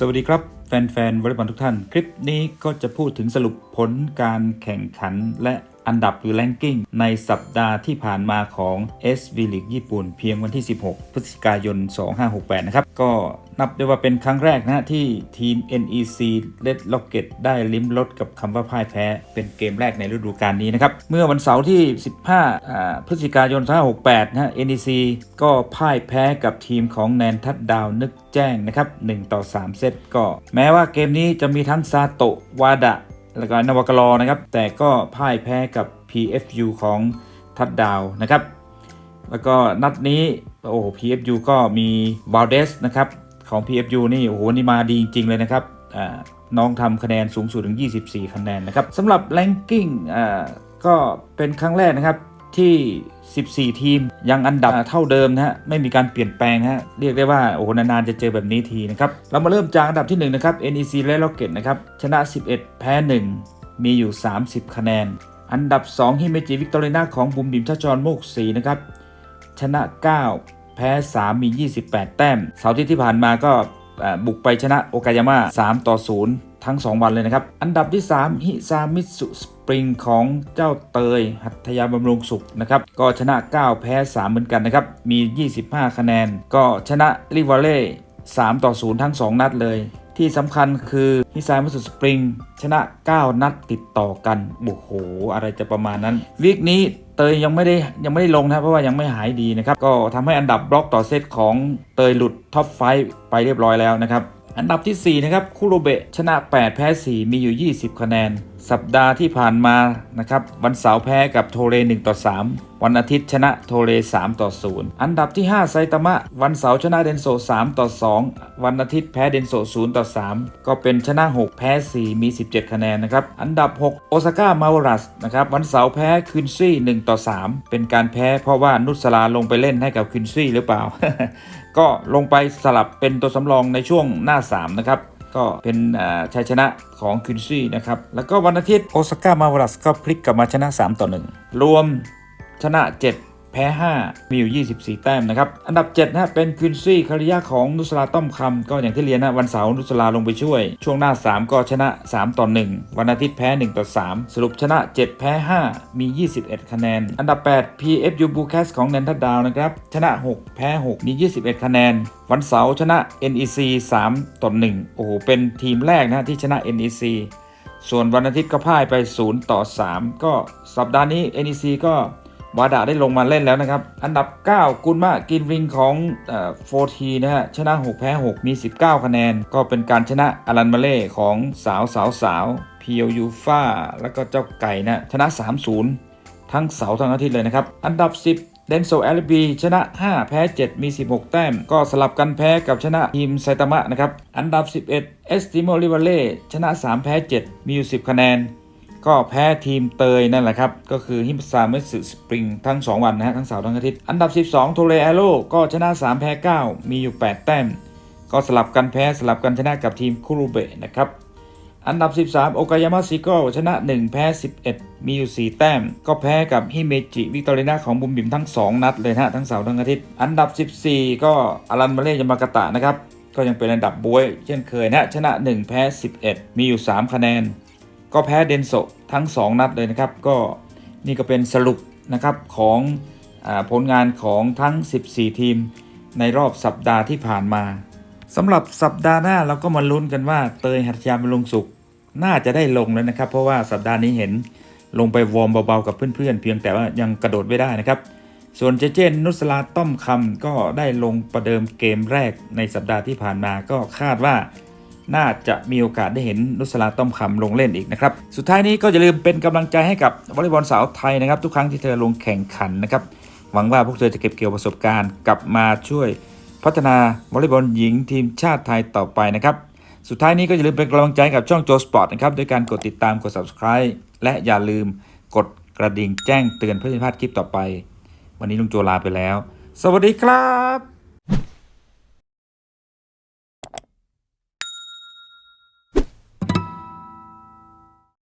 สวัสดีครับ แฟนๆวอลเลย์บอลทุกท่าน คลิปนี้ก็จะพูดถึงสรุปผลการแข่งขันและอันดับหรือแรงกิ้งในสัปดาห์ที่ผ่านมาของ s v League ญี่ปุ่นเพียงวันที่ 16 พฤศจิกายน 2568 นะครับ ก็ นับได้ว่าเป็นครั้งแรกนะที่ทีม NEC Red Rocket ได้ลิ้มรสกับคำว่าพ่ายแพ้ เป็นเกมแรกในฤดูกาลนี้นะครับ เมื่อวันเสาร์ที่ 15 พฤศจิกายน2568 นะ NEC ก็พ่ายแพ้กับทีมของแนนทัดดาวนึกแจ้งนะครับ 1 ต่อ 3 เซตก็ แม้ว่าเกมนี้จะมีทั้งซาโตะวาดะ แล้วก็นวากรอนะครับ แต่ก็พ่ายแพ้กับ PFU ของทัดดาวนะครับ แล้วก็นัดนี้โอ้โห PFU ก็มีบาลเดสนะครับ ของ PFU นี่โอ้โหนี่มาดีจริง ๆ เลยนะครับน้องทำคะแนนสูงสุดถึง 24 คะแนนนะครับสำหรับ ranking อ่าก็เป็นครั้งแรกนะครับที่ 14 ทีมยังอันดับเท่าเดิมนะฮะไม่มีการเปลี่ยนแปลงฮะเรียกได้ว่าโอ้โหนานๆจะเจอแบบนี้ทีนะครับเรามาเริ่มจากอันดับที่1นะครับ NEC และ Rocket นะครับชนะ 11 แพ้ 1 มีอยู่ 30 คะแนน อันดับ2ฮิเมจิวิกตอรีนาของบุมบิมชาจรโมกศรีนะครับชนะ 9 แพ้ 3 มี 28 แต้ม เสาร์ที่ที่ผ่านมาก็บุกไปชนะโอกายาม่า3ต่อ 0 ทั้ง 2 วันเลยนะครับ อันดับที่ 3 ฮิซามิสุสปริงของเจ้าเตย หัตยาบำรุงสุขนะครับ ก็ชนะ 9 แพ้ 3 เหมือนกันนะครับ มี 25 คะแนน ก็ชนะริวาเล่3ต่อ 0 ทั้ง 2 นัดเลย ที่สำคัญคือฮิซายมัสุสปริง ชนะ 9 นัดติดต่อกันโอ้โห อะไรจะประมาณนั้น วีคนี้เตยยังไม่ได้ยังไม่ได้ลงนะเพราะว่ายังไม่หายดีนะครับ ก็ทำให้อันดับบล็อกต่อเซตของเตยหลุดท็อปไฟไปเรียบร้อยแล้วนะครับ อันดับที่ 4 นะครับ คุโรเบะชนะ 8 แพ้ 4 มีอยู่ 20 คะแนนสัปดาห์ที่ผ่านมานะครับวันเสาร์แพ้กับโทเร1ต่อ3 วันอาทิตย์ชนะโทเร3ต่อ0อันดับที่ 5 ไซตามะ วันเสาร์ชนะเดนโซ3ต่อ 2 วันอาทิตย์แพ้เดนโซ0ต่อ 3 ก็เป็นชนะ 6 แพ้ 4 มี 17 คะแนนนะครับ อันดับ 6 โอซาก้ามาวรัสนะครับวันเสาร์แพ้คินซี่1ต่อ 3 เป็นการแพ้เพราะว่านุสลาลงไปเล่นให้กับคินซี่หรือเปล่า ก็ลงไปสลับเป็นตัวสำรองในช่วงหน้า3นะครับ ก็เป็นอ่าชัยชนะของคินซี่นะครับ แล้วก็วันอาทิตย์โอซาก้ามาวรัสก็พลิกกลับมาชนะ 3 ต่อ 1 รวมชนะ 7 พ้ 5 มีอยู่ 24 แต้มนะครับ อันดับ7นะฮะเป็นคินซี่คาริยะของนุสลาต้อมคำก็อย่างที่เรียนนะวันเสาร์นุสลาลงไปช่วย ช่วงหน้า 3 ก็ชนะ 3 ต่อ 1 วันอาทิตย์แพ้ 1 ต่อ 3 สรุปชนะ 7 แพ้ 5 มี 21 คะแนน อันดับ 8 PFU b u c a s ของ n นทัดดาวนะครับชนะ 6 แพ้ 6 มี 21 คะแนน วันเสาร์ชนะ NEC 3 ต่อ 1 โอ้โหเป็นทีมแรกนะที่ชนะ NEC ส่วนวันอาทิตย์ก็พ่ายไป 0 ต่อ 3 ก็สัปดาห์นี้ NEC ก็ วาดาได้ลงมาเล่นแล้วนะครับ อันดับ 9 กุนมากินริงของโฟทีนะฮะ ชนะ 6 แพ้ 6 มี 19 คะแนน ก็เป็นการชนะอลันมาเล่ของสาวสาวสาวเพียวยูฟ่าแล้วก็เจ้าไก่นะชนะ 3-0 ทั้งเสาทั้งอาทิตย์เลยนะครับ อันดับ 10เดนโซเอลบีชนะ 5 แพ้ 7 มี 16 แต้ม ก็สลับกันแพ้กับชนะทีมไซตามะนะครับ อันดับ 11 เอสติโมริวาเล่ชนะ 3 แพ้ 7 มีอยู่ 10 คะแนน ก็แพ้ทีมเตยนั่นแหละครับ ก็คือฮิมซาเมสึสปริงทั้ง 2 วันนะฮะทั้งเสาร์ทั้งอาทิตย์ อันดับ 12 โทเรแอโร่ก็ชนะ 3 แพ้ 9 มีอยู่ 8 แต้ม ก็สลับกันแพ้สลับกันชนะกับทีมคุรุเบะนะครับอันดับ 13 โอกายามะซิโกชนะ 1 แพ้ 11 มีอยู่ 4 แต้ม ก็แพ้กับฮิเมจิ วิกตอรีนาของบุมบิมทั้ง 2 นัดเลยนะฮะทั้งเสาร์ทั้งอาทิตย์ อันดับ 14 ก็อารันมาเล่ยามากาตะนะครับ ก็ยังเป็นอันดับบวย เช่นเคยนะชนะ 1 แพ้ 11 มีอยู่ 3 คะแนน ก็แพ้เดนโซทั้ง 2 นัดเลยนะครับ ก็นี่ก็เป็นสรุปนะครับของอผลงานของทั้ง 14 ทีม ในรอบสัปดาห์ที่ผ่านมาสำหรับสัปดาห์หน้าเราก็มาลุ้นกันว่าเตยหัตถยามลงสุขน่าจะได้ลงแล้วนะครับ เพราะว่าสัปดาห์นี้เห็นลงไปวอร์มเบาๆกับเพื่อนๆเพียงแต่ว่ายังกระโดดไม่ได้นะครับ ส่วนเจเจนนุสลาต้อมคำก็ได้ลงประเดิมเกมแรกในสัปดาห์ที่ผ่านมาก็คาดว่า น่าจะมีโอกาสได้เห็นนุสลาต้อมคำลงเล่นอีกนะครับ สุดท้ายนี้ก็อย่าลืมเป็นกำลังใจให้กับวอลเลย์บอลสาวไทยนะครับ ทุกครั้งที่เธอลงแข่งขันนะครับ หวังว่าพวกเธอจะเก็บเกี่ยวประสบการณ์กลับมาช่วยพัฒนาวอลเลย์บอลหญิงทีมชาติไทยต่อไปนะครับ สุดท้ายนี้ก็อย่าลืมเป็นกำลังใจกับช่องโจสปอร์ตนะครับด้วยการกดติดตามกด subscribe และอย่าลืมกดกระดิ่งแจ้งเตือนเพื่อไม่พลาดคลิปต่อไป วันนี้ลุงโจลาไปแล้ว สวัสดีครับ